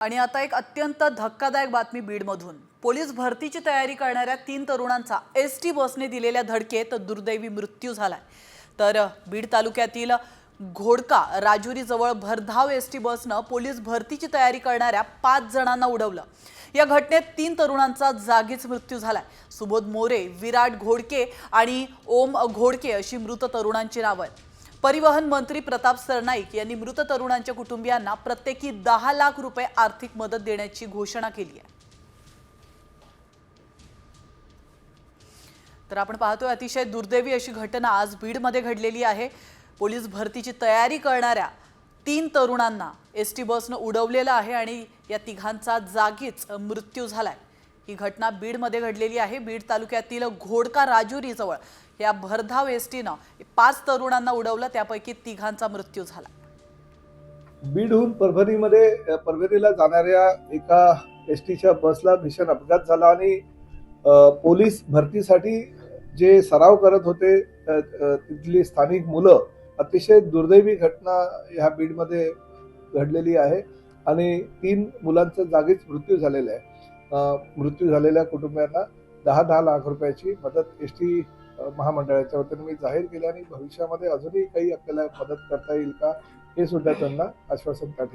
आणि आता एक अत्यंत धक्कादायक बातमी बीडमधून. पोलीस भरतीची तयारी करणाऱ्या तीन तरुणांचा एस टी बसने दिलेल्या धडकेत दुर्दैवी मृत्यू झालाय. तर बीड तालुक्यातील घोडका राजुरीजवळ भरधाव एस टी बसनं पोलीस भरतीची तयारी करणाऱ्या पाच जणांना उडवलं. या घटनेत तीन तरुणांचा जागीच मृत्यू झालाय. सुबोध मोरे विराट घोडके आणि ओम घोडके अशी मृत तरुणांची नावं आहेत. परिवहन मंत्री प्रताप सरनाईक यांनी मृत तरुणांच्या कुटुंबियांना प्रत्येकी दहा लाख रुपये आर्थिक मदत देण्याची घोषणा केली आहे. तर आपण पाहतोय अतिशय दुर्दैवी अशी घटना आज बीडमध्ये घडलेली आहे. पोलीस भरतीची तयारी करणाऱ्या तीन तरुणांना एस टी बसनं उडवलेलं आहे आणि या तिघांचा जागीच मृत्यू झालाय. ही घटना बीडमध्ये घडलेली आहे. बीड तालुक्यातील घोडका राजुरीजवळ या भरधाव एस टीनं पाच तरुणांना उडवलं. त्यापैकी तिघांचा मृत्यू झाला. बीडहून परभणीमध्ये परभणीला जाणाऱ्या एका एस टीच्या बसला भीषण अपघात झाला आणि पोलीस भरतीसाठी जे सराव करत होते तिथली स्थानिक मुलं अतिशय दुर्दैवी घटना ह्या बीडमध्ये घडलेली आहे आणि तीन मुलांचा जागीच मृत्यू झालेला आहे. मृत्यू झालेल्या कुटुंबियांना दहा दहा लाख रुपयाची मदत एस टी महामंडळाच्या वतीने मी जाहीर केली आणि भविष्यामध्ये अजूनही काही आपल्याला मदत करता येईल का हे सुद्धा त्यांना आश्वासन त्या ठिकाणी